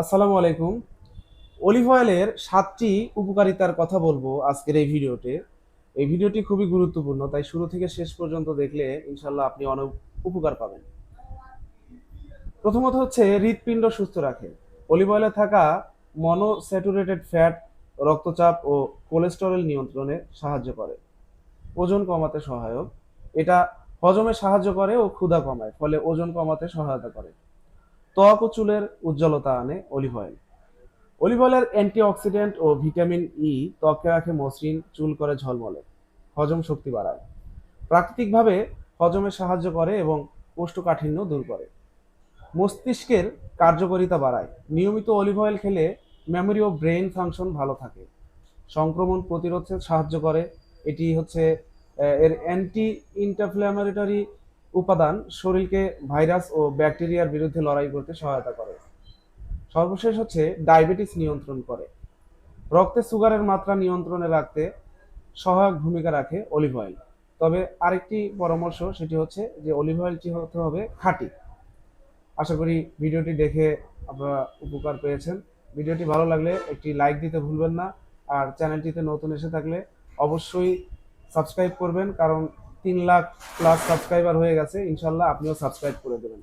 আসসালামু আলাইকুম। অলিভ অয়েলের সাতটি উপকারিতার কথা বলব আজকের এই ভিডিওতে। এই ভিডিওটি খুবই গুরুত্বপূর্ণ, তাই শুরু থেকে শেষ পর্যন্ত দেখলে ইনশাল্লাহ আপনি অনেক উপকার পাবেন। প্রথমত হচ্ছে, হৃৎপিণ্ড সুস্থ রাখে। অলিভ অয়েলে থাকা মনোস্যাচুরেটেড ফ্যাট রক্তচাপ ও কোলেস্টেরল নিয়ন্ত্রণে সাহায্য করে। ওজন কমাতে সহায়ক। এটা হজমে সাহায্য করে ও ক্ষুধা কমায়, ফলে ওজন কমাতে সহায়তা করে। ত্বক ও চুলের উজ্জ্বলতা আনে অলিভ অয়েল অলিভ অয়েলের অ্যান্টিঅক্সিডেন্ট ও ভিটামিন ই ত্বকে রাখে মসৃণ, চুল করে ঝলমলে, হজম শক্তি বাড়ায়। প্রাকৃতিকভাবে হজমে সাহায্য করে এবং কোষ্ঠকাঠিন্য দূর করে। মস্তিষ্কের কার্যকারিতা বাড়ায়। নিয়মিত অলিভ অয়েল খেলে মেমোরি ও ব্রেইন ফাংশন ভালো থাকে। সংক্রমণ প্রতিরোধে সাহায্য করে। এটি হচ্ছে এর অ্যান্টি ইনফ্ল্যামেটরি উপাদান শরীরকে ভাইরাস ও ব্যাকটেরিয়ার বিরুদ্ধে লড়াই করতে সহায়তা করে। সর্বশেষ হচ্ছে ডায়াবেটিস নিয়ন্ত্রণ করে। রক্তে সুগারের মাত্রা নিয়ন্ত্রণে রাখতে সহায়ক ভূমিকা রাখে অলিভ অয়েল। তবে আরেকটি পরামর্শ সেটি হচ্ছে যে অলিভ অয়েলটি হতে হবে খাঁটি। আশা করি ভিডিওটি দেখে আপনারা উপকার পেয়েছেন। ভিডিওটি ভালো লাগলে একটি লাইক দিতে ভুলবেন না। আর চ্যানেলটিতে নতুন এসে থাকলে অবশ্যই সাবস্ক্রাইব করবেন, কারণ তিন লাখ প্লাস সাবস্ক্রাইবার হয়ে গেছে ইনশাল্লাহ আপনিও সাবস্ক্রাইব করে দেবেন।